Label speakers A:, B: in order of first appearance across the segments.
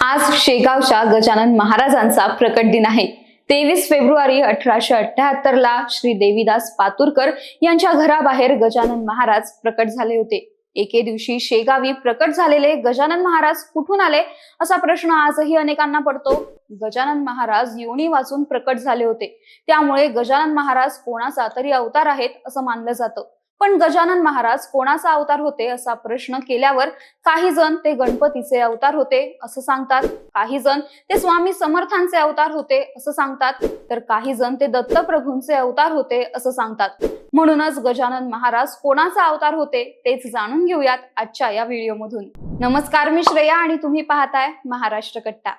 A: आज शेगावच्या गजानन महाराजांचा प्रकट दिन आहे. तेवीस फेब्रुवारी अठराशे अठ्याहत्तर ला श्री देवीदास पातुरकर यांच्या घराबाहेर गजानन महाराज प्रकट झाले होते. एके दिवशी शेगावी प्रकट झालेले गजानन महाराज कुठून आले असा प्रश्न आजही अनेकांना पडतो. गजानन महाराज योनी वाचून प्रकट झाले होते. त्यामुळे गजानन महाराज कोणाचा तरी अवतार आहेत असं मानलं जातं. पण गजानन महाराज कोणाचा अवतार होते असा प्रश्न केल्यावर काही जण ते गणपतीचे अवतार होते असं सांगतात काही जण ते स्वामी समर्थांचे अवतार होते असं सांगतात तर काही जण ते दत्तप्रभूंचे अवतार होते असं सांगतात. म्हणूनच गजानन महाराज कोणाचा अवतार होते तेच जाणून घेऊयात आजच्या या व्हिडिओमधून. नमस्कार मी श्रेया आणि तुम्ही पाहताय महाराष्ट्र कट्टा.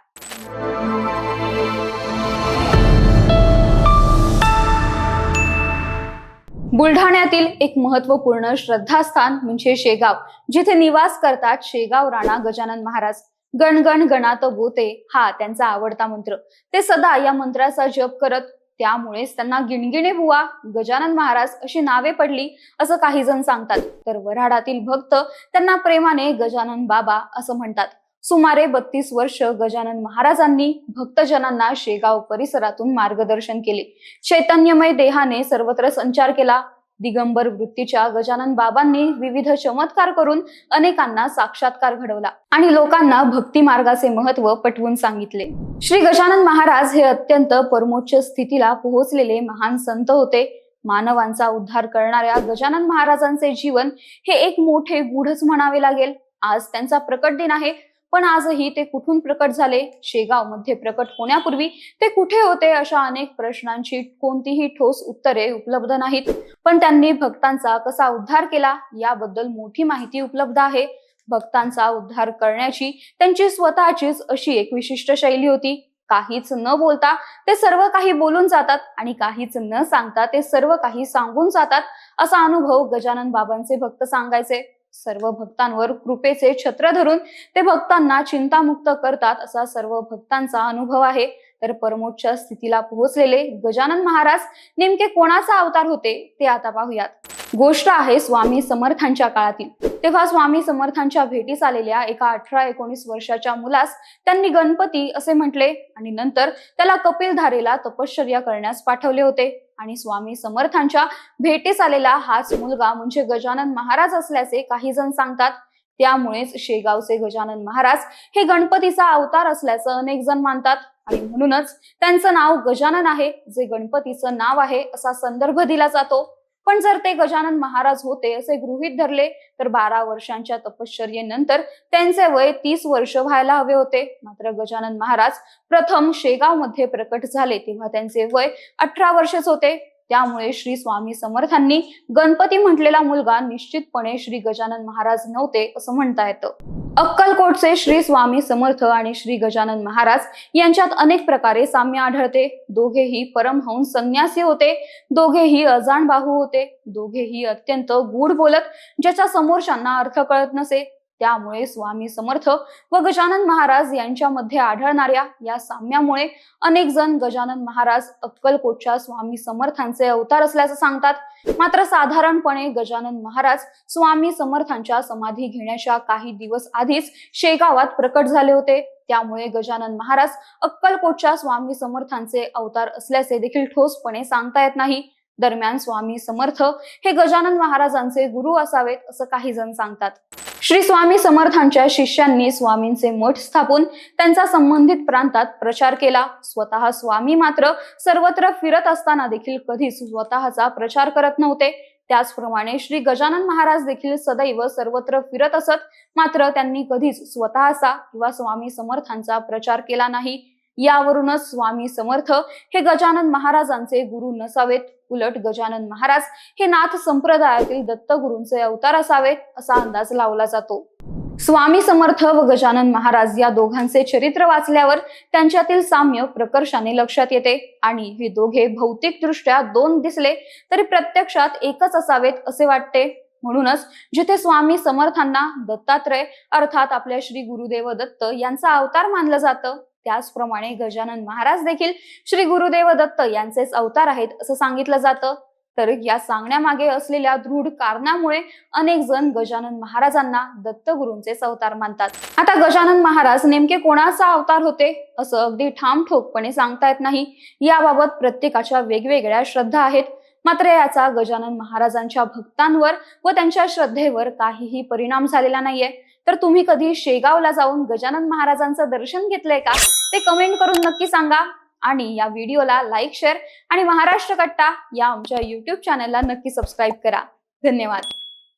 A: बुलढाण्यातील एक महत्त्वपूर्ण श्रद्धास्थान म्हणजे शेगाव जिथे निवास करतात शेगाव राणा गजानन महाराज. गणगण गणात बोते हा त्यांचा आवडता मंत्र. ते सदा या मंत्राचा जप करत त्यामुळेच त्यांना गिणगिणे बुवा गजानन महाराज अशी नावे पडली असं काही जण सांगतात. तर वऱ्हाडातील भक्त त्यांना प्रेमाने गजानन बाबा असं म्हणतात. सुमारे बत्तीस वर्ष गजानन महाराजांनी भक्तजनांना शेगाव परिसरातून मार्गदर्शन केले. चैतन्यमय देहाने सर्वत्र संचार केला. दिगंबर वृत्तीच्या गजानन बाबांनी विविध चमत्कार करून अनेकांना साक्षात्कार घडवला आणि लोकांना भक्ती मार्गाचे महत्त्व पटवून सांगितले. श्री गजानन महाराज हे अत्यंत परमोच्च स्थितीला पोहोचलेले महान संत होते. मानवांचा उद्धार करणाऱ्या गजानन महाराजांचे जीवन हे एक मोठे गूढच म्हणावे लागेल. आज त्यांचा प्रकट दिन आहे. पण आजही ते कुठून प्रकट झाले? शेगावमध्ये प्रकट होण्यापूर्वी ते कुठे होते अशा अनेक प्रश्नांची कोणतीही ठोस उत्तरे उपलब्ध नाहीत. पण त्यांनी भक्तांचा कसा उद्धार केला याबद्दल मोठी माहिती उपलब्ध आहे. भक्तांचा उद्धार करण्याची त्यांची स्वतःचीच अशी एक विशिष्ट शैली होती. काहीच न बोलता ते सर्व काही बोलून जातात आणि काहीच न सांगता ते सर्व काही सांगून जातात असा अनुभव गजानन बाबांचे भक्त सांगायचे. सर्व भक्तांवर कृपेचे छत्र धरून ते भक्तांना चिंतामुक्त करतात असा सर्व भक्तांचा अनुभव आहे. तर परमोच्च स्थितीला पोहोचलेले गजानन महाराज नेमके कोणाचा अवतार होते ते आता पाहूयात. गोष्ट आहे स्वामी समर्थांच्या काळातील. तेव्हा स्वामी समर्थांच्या भेटीस आलेल्या एका अठरा एकोणीस वर्षाच्या मुलास त्यांनी गणपती असे म्हटले आणि नंतर त्याला कपिलधारेला तपश्चर्या करण्यास पाठवले होते. आणि स्वामी समर्थांच्या भेटीस आलेला हाच मुलगा म्हणजे गजानन महाराज असल्याचे काही जण सांगतात. त्यामुळेच शेगावचे गजानन महाराज हे गणपतीचा अवतार असल्याचं अनेक जण मानतात. आणि म्हणूनच त्यांचं नाव गजानन आहे. जे गणपतीचं नाव आहे असा संदर्भ दिला जातो. पण जर ते गजानन महाराज होते असे गृहीत धरले तर बारा वर्षांच्या तपश्चर्येनंतर त्यांचे वय तीस वर्ष व्हायला हवे होते. मात्र गजानन महाराज प्रथम शेगावमध्ये प्रकट झाले तेव्हा त्यांचे वय अठरा वर्षच होते. त्यामुळे श्री स्वामी समर्थांनी गणपती म्हटलेला मुलगा निश्चितपणे श्री गजानन महाराज नव्हते असं म्हणता येतं. अक्कलकोटचे श्री स्वामी समर्थ आणि श्री गजानन महाराज यांच्यात अनेक प्रकारे साम्य आढळते. दोघेही परमहंस संन्यासी होते. दोघेही अजाणबाहू होते. दोघेही अत्यंत गूढ बोलत ज्याच्या समोरच्यांना अर्थ कळत नसे. त्यामुळे स्वामी समर्थ व गजानन महाराज यांच्यामध्ये आढळणाऱ्या या साम्यामुळे अनेक जण गजानन महाराज अक्कलकोटच्या स्वामी समर्थांचे अवतार असल्याचं सांगतात. मात्र साधारणपणे गजानन महाराज स्वामी समर्थांच्या समाधी घेण्याच्या काही दिवस आधीच शेगावात प्रकट झाले होते. त्यामुळे गजानन महाराज अक्कलकोटच्या स्वामी समर्थांचे अवतार असल्याचे देखील ठोसपणे सांगता येत नाही. दरम्यान स्वामी समर्थ हे गजानन महाराजांचे गुरु असावेत असं काही जण सांगतात. श्री स्वामी समर्थांच्या शिष्यांनी स्वामींचे मठ स्थापून त्यांचा संबंधित प्रांतात प्रचार केला. स्वतः स्वामी मात्र सर्वत्र फिरत असताना देखील कधीच स्वतःचा प्रचार करत नव्हते. त्याचप्रमाणे श्री गजानन महाराज देखील सदैव सर्वत्र फिरत असत मात्र त्यांनी कधीच स्वतःचा किंवा स्वामी समर्थांचा प्रचार केला नाही. यावरूनच स्वामी समर्थ हे गजानन महाराजांचे गुरु नसावेत. उलट गजानन महाराज हे नाथ संप्रदायातील दत्तगुरूंचे अवतार असावेत असा अंदाज लावला जातो. स्वामी समर्थ व गजानन महाराज या दोघांचे चरित्र वाचल्यावर त्यांच्यातील साम्य प्रकर्षाने लक्षात येते आणि हे दोघे भौतिकदृष्ट्या दोन दिसले तरी प्रत्यक्षात एकच असावेत असे वाटते. म्हणूनच जिथे स्वामी समर्थांना दत्तात्रय अर्थात आपल्या श्री गुरुदेव दत्त यांचा अवतार मानलं जातं त्याचप्रमाणे गजानन महाराज देखील श्री गुरुदेव दत्त यांचेच अवतार आहेत असं सांगितलं जातं. तर या सांगण्यामागे असलेल्या दृढ कारणामुळे अनेक जण गजानन महाराजांना दत्तगुरूंचे अवतार मानतात. आता गजानन महाराज नेमके कोणाचा अवतार होते असं अगदी ठाम ठोकपणे सांगता येत नाही. याबाबत प्रत्येकाच्या वेगवेगळ्या श्रद्धा आहेत. मात्र याचा गजानन महाराजांच्या भक्तांवर व त्यांच्या श्रद्धेवर काहीही परिणाम झालेला नाहीये. तर तुम्ही कधी शेगावला जाऊन गजानन महाराजांचं दर्शन घेतलंय का? ते कमेंट करून नक्की सांगा. आणि या व्हिडिओला लाईक शेअर आणि महाराष्ट्र कट्टा या आमच्या युट्यूब चॅनलला नक्की सबस्क्राईब करा. धन्यवाद.